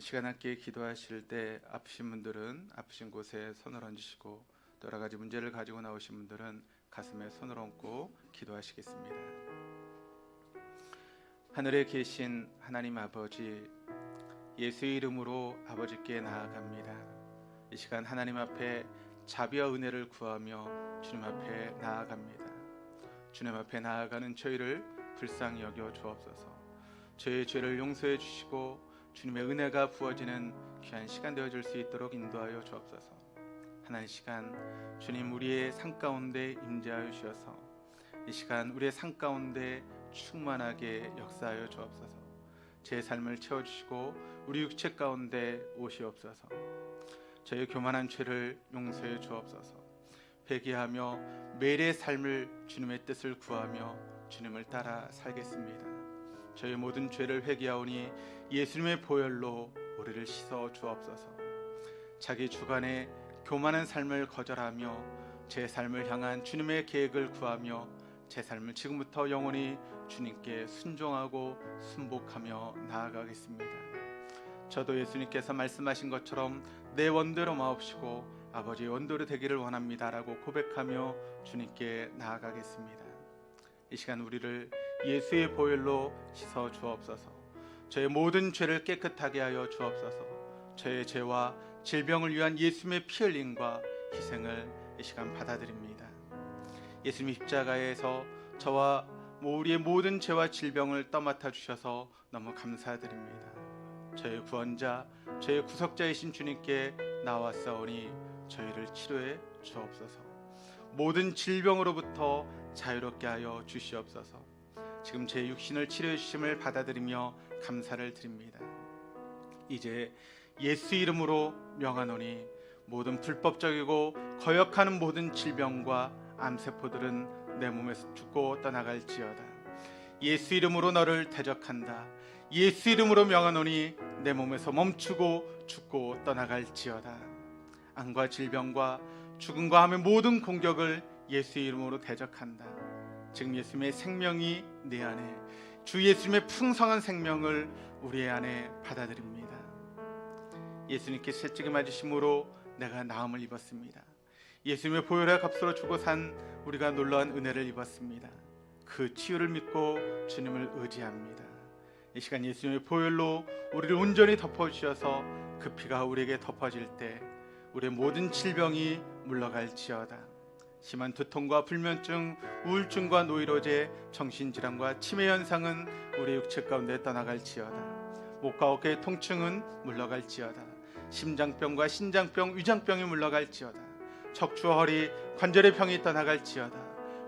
시간 함께 기도하실 때 아프신 분들은 아프신 곳에 손을 얹으시고 또 여러 가지 문제를 가지고 나오신 분들은 가슴에 손을 얹고 기도하시겠습니다. 하늘에 계신 하나님 아버지 예수의 이름으로 아버지께 나아갑니다. 이 시간 하나님 앞에 자비와 은혜를 구하며 주님 앞에 나아갑니다. 주님 앞에 나아가는 저희를 불쌍히 여겨 주옵소서. 저희의 죄를 용서해 주시고 주님의 은혜가 부어지는 귀한 시간 되어 줄 수 있도록 인도하여 주옵소서. 하나님 시간 주님 우리의 삶 가운데 임재하여 주셔서 이 시간 우리의 삶 가운데 충만하게 역사하여 주옵소서. 제 삶을 채워 주시고 우리 육체 가운데 오시옵소서. 저의 교만한 죄를 용서해 주옵소서. 회개하며 매일의 삶을 주님의 뜻을 구하며 주님을 따라 살겠습니다. 저의 모든 죄를 회개하오니 예수님의 보혈로 우리를 씻어 주옵소서. 자기 주관의 교만한 삶을 거절하며 제 삶을 향한 주님의 계획을 구하며 제 삶을 지금부터 영원히 주님께 순종하고 순복하며 나아가겠습니다. 저도 예수님께서 말씀하신 것처럼 내 원대로 마옵시고 아버지의 원대로 되기를 원합니다라고 고백하며 주님께 나아가겠습니다. 이 시간 우리를 예수의 보혈로 씻어 주옵소서. 저의 모든 죄를 깨끗하게 하여 주옵소서. 저의 죄와 질병을 위한 예수님의 피 흘림과 희생을 이 시간 받아들입니다. 예수님 십자가에서 저와 우리의 모든 죄와 질병을 떠맡아 주셔서 너무 감사드립니다. 저의 구원자, 저의 구속자이신 주님께 나왔사오니 저희를 치료해 주옵소서. 모든 질병으로부터 자유롭게 하여 주시옵소서. 지금 제 육신을 치료해 주심을 받아들이며 감사를 드립니다. 이제 예수 이름으로 명하노니 모든 불법적이고 거역하는 모든 질병과 암세포들은 내 몸에서 죽고 떠나갈지어다. 예수 이름으로 너를 대적한다. 예수 이름으로 명하노니 내 몸에서 멈추고 죽고 떠나갈지어다. 암과 질병과 죽음과 함의 모든 공격을 예수 이름으로 대적한다. 지금 예수님의 생명이 내 안에 주 예수님의 풍성한 생명을 우리 안에 받아들입니다. 예수님께 채찍을 맞으심으로 내가 나음을 입었습니다. 예수님의 보혈의 값으로 주고 산 우리가 놀라운 은혜를 입었습니다. 그 치유를 믿고 주님을 의지합니다. 이 시간 예수님의 보혈로 우리를 온전히 덮어 주셔서 그 피가 우리에게 덮어질 때 우리의 모든 질병이 물러갈지어다. 심한 두통과 불면증, 우울증과 노이로제, 정신질환과 치매 현상은 우리 육체 가운데 떠나갈지어다. 목과 어깨의 통증은 물러갈지어다. 심장병과 신장병, 위장병이 물러갈지어다. 척추, 허리, 관절의 병이 떠나갈지어다.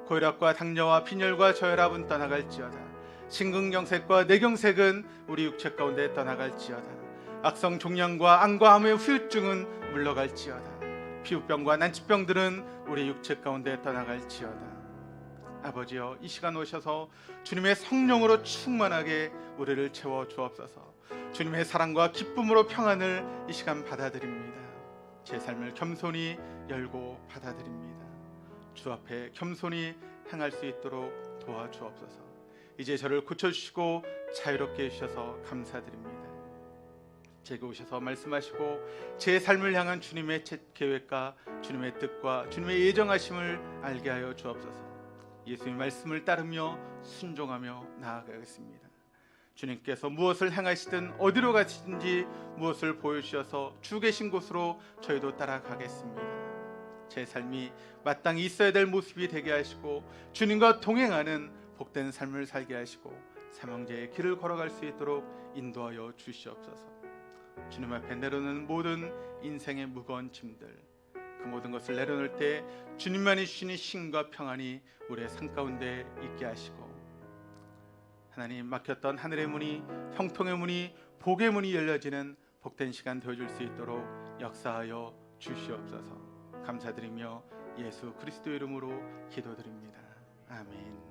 고혈압과 당뇨와 빈혈과 저혈압은 떠나갈지어다. 심근경색과 뇌경색은 우리 육체 가운데 떠나갈지어다. 악성 종양과 암과 암의 후유증은 물러갈지어다. 피부병과 난치병들은 우리 육체 가운데 떠나갈지어다. 아버지여 이 시간 오셔서 주님의 성령으로 충만하게 우리를 채워 주옵소서. 주님의 사랑과 기쁨으로 평안을 이 시간 받아들입니다. 제 삶을 겸손히 열고 받아들입니다. 주 앞에 겸손히 행할 수 있도록 도와주옵소서. 이제 저를 고쳐주시고 자유롭게 해주셔서 감사드립니다. 제게 오셔서 말씀하시고 제 삶을 향한 주님의 계획과 주님의 뜻과 주님의 예정하심을 알게 하여 주옵소서. 예수님의 말씀을 따르며 순종하며 나아가겠습니다. 주님께서 무엇을 행하시든 어디로 가시든지 무엇을 보여주셔서 주 계신 곳으로 저희도 따라가겠습니다. 제 삶이 마땅히 있어야 될 모습이 되게 하시고 주님과 동행하는 복된 삶을 살게 하시고 사명제의 길을 걸어갈 수 있도록 인도하여 주시옵소서. 주님 앞에 내려놓는 모든 인생의 무거운 짐들 그 모든 것을 내려놓을 때 주님만이 주시는 신과 평안이 우리의 삶 가운데 있게 하시고 하나님 막혔던 하늘의 문이 형통의 문이 복의 문이 열려지는 복된 시간 되어줄 수 있도록 역사하여 주시옵소서 감사드리며 예수 그리스도 이름으로 기도드립니다 아멘.